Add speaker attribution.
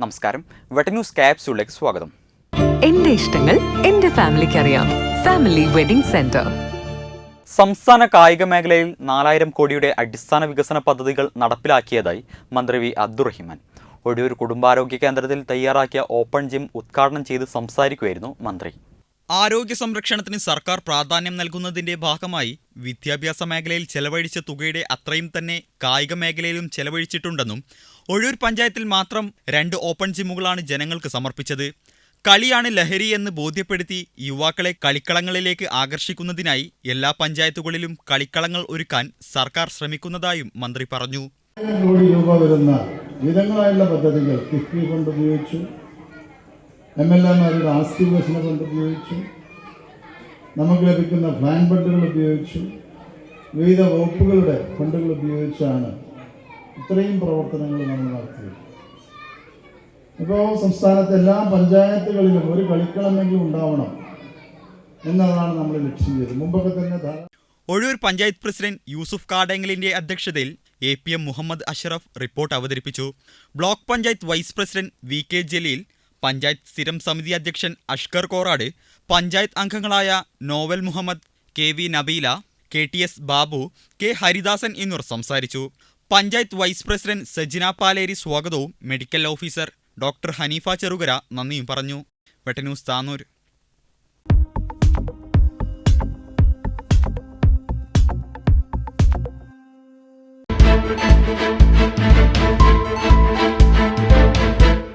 Speaker 1: നമസ്കാരം. വെട്ട ന്യൂസ് ക്യാപ്സ്യൂളിലേക്ക് സ്വാഗതം.
Speaker 2: എന്റെ ഇഷ്ടങ്ങൾ എന്റെ ഫാമിലിക്ക് അറിയാം. Family wedding centre.
Speaker 1: സംസ്ഥാന കായിക മേഖലയിൽ നാലായിരം കോടിയുടെ അടിസ്ഥാന വികസന പദ്ധതികൾ നടപ്പിലാക്കിയതായി മന്ത്രി വി അബ്ദുറഹിമാൻ. ഒടിയൂർ കുടുംബാരോഗ്യ കേന്ദ്രത്തിൽ തയ്യാറാക്കിയ ഓപ്പൺ ജിം ഉദ്ഘാടനം ചെയ്ത് സംസാരിക്കുകയായിരുന്നു മന്ത്രി.
Speaker 3: ആരോഗ്യ സംരക്ഷണത്തിന് സർക്കാർ പ്രാധാന്യം നൽകുന്നതിന്റെ ഭാഗമായി വിദ്യാഭ്യാസ മേഖലയിൽ ചെലവഴിച്ച തുകയുടെ അത്രയും തന്നെ കായിക മേഖലയിലും ചെലവഴിച്ചിട്ടുണ്ടെന്നും ഒഴൂർ പഞ്ചായത്തിൽ മാത്രം രണ്ട് ഓപ്പൺ ജിമ്മുകളാണ് ജനങ്ങൾക്ക് സമർപ്പിച്ചത്. കളിയാണ് ലഹരി എന്ന് ബോധ്യപ്പെടുത്തി യുവാക്കളെ കളിക്കളങ്ങളിലേക്ക് ആകർഷിക്കുന്നതിനായി എല്ലാ പഞ്ചായത്തുകളിലും കളിക്കളങ്ങൾ ഒരുക്കാൻ സർക്കാർ ശ്രമിക്കുന്നതായും മന്ത്രി പറഞ്ഞു.
Speaker 4: കോടി രൂപ വരുന്ന വിധങ്ങളായുള്ള പദ്ധതികൾ കിഫ്ബി ഫണ്ട് ഉപയോഗിച്ചു എം എൽ എമാരുടെ ആസ്തി വികസന ഫണ്ട് ഉപയോഗിച്ചു നമുക്ക് ലഭിക്കുന്ന ഫ്ലാൻ ഫണ്ടുകൾ ഉപയോഗിച്ചു വിവിധ വകുപ്പുകളുടെ ഫണ്ടുകൾ ഉപയോഗിച്ചാണ് ഇത്രയും പ്രവർത്തനങ്ങൾ നമ്മൾ നടത്തിയത് ഇപ്പോൾ സംസ്ഥാനത്തെ എല്ലാ പഞ്ചായത്തുകളിലും ഒരു കളിക്കളമെങ്കിലും ഉണ്ടാവണം എന്നതാണ് നമ്മൾ ലക്ഷ്യം ചെയ്തത്. മുമ്പൊക്കെ തന്നെ
Speaker 3: ഒഴൂർ പഞ്ചായത്ത് പ്രസിഡന്റ് യൂസുഫ് കാടെങ്ങലിന്റെ അധ്യക്ഷതയിൽ A P M Muhammad Ashraf report അവതരിപ്പിച്ചു. Block panchayat vice president V K Jaleel panchayat സ്ഥിരം സമിതി അധ്യക്ഷൻ അഷ്കർ കോറാട് പഞ്ചായത്ത് അംഗങ്ങളായ novel Muhammad K V Nabeela K T S Babu K Haridasan എന്നിവർ സംസാരിച്ചു. പഞ്ചായത്ത് വൈസ് പ്രസിഡന്റ് സജിന പാലേരി സ്വാഗതവും medical officer doctor Hanifa Cherukara നന്ദിയും പറഞ്ഞു. വെട്ടന്യൂസ് താനൂർ. thank you